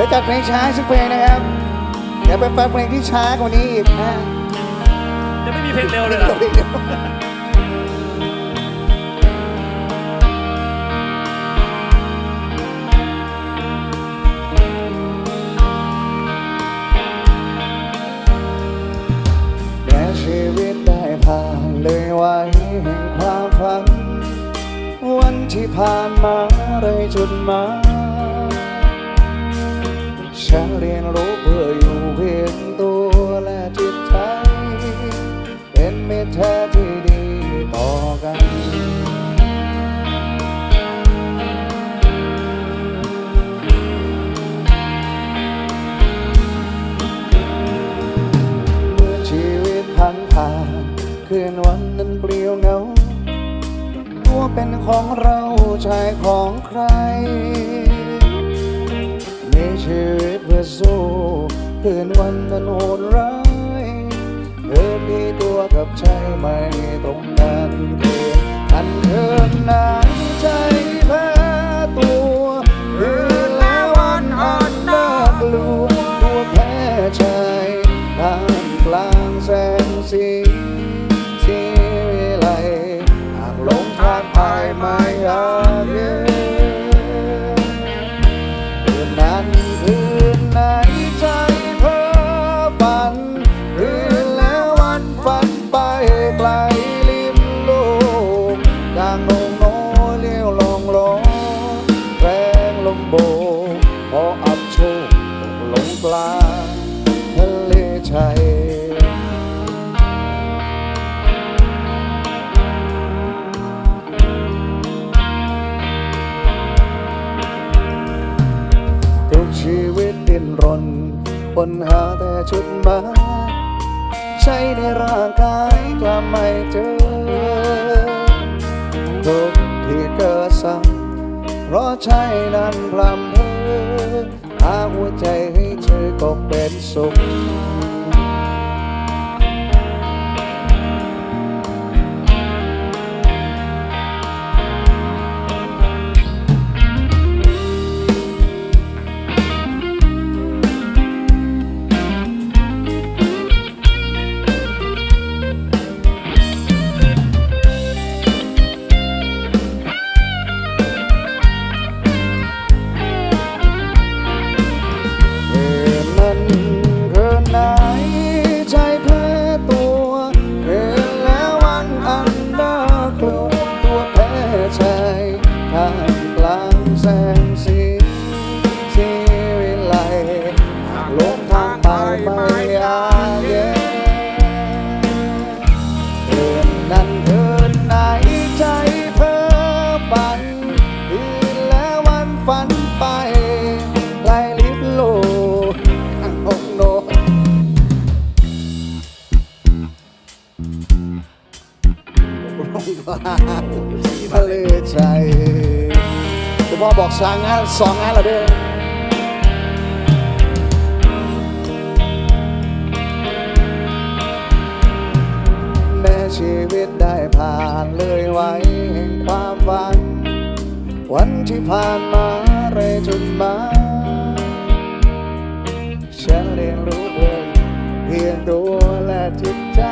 ดี๋ยวจัดเพลงช้าสักเพลงนะครับ เดี๋ยวไปฟังเพลงที่ช้ากว่านี้อีกนะจะไม่มีเพลงเร็วเลยเหรอเพลงเดียวแม้ชีวิตได้ผ่านเลยไว้แห่งความฝัน วันที่ผ่านมาเลยจุดหมาย ฉันเรียนรู้เพื่ออยู่เพียงตัวและจิตใจ เป็นมิตรแท้ที่ดีต่อกันเมื่อชีวิตผ่านผ่านคืนวันนั้นเปลี่ยวเหงาตัวเป็นของเราชายของใครมีชีวิตเพื่อ สู้คืนวันนั้นโหดร้ายเธอมีตัวกับใจไม่ตรงกันเกินอันเธอนานใจแพ้ตัวคืนและวันอ่อนน่ากลัวตัวแพ้ใจทามกลางแสงสี กลางทะเลชัยทุกชีวิตดิ้นรนค้นหาแต่จุดหมายใช้ในร่างกายกลับไม่เจอทุกที่เกิดซ้ำเพราะใจนั้นพลัำเพอหาหัวใจ เธอก็เป็นสุข ทะเลใจคุณพ่อบอกสางงานสองงานล้วเด้อแม้ชีวิตได้ผ่านเลยไว้แห่งความฝัน วันที่ผ่านมาเรยจนมาฉันเรียนรู้เลยเพียงตัวและจิตใจ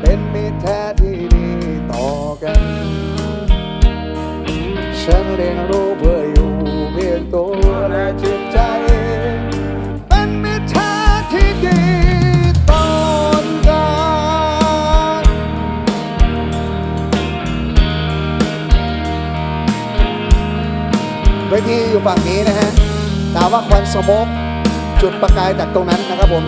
เป็นมิตรแท้ ฉันเรียนรู้เพื่ออยู่เพียงตัวและจิตใจ เป็นมิตรแท้ที่ดีต่อกันเวทีอยู่ฝั่งนี้นะฮะถามว่าควันสมกจุดประกายจากตรงนั้นนะครับผม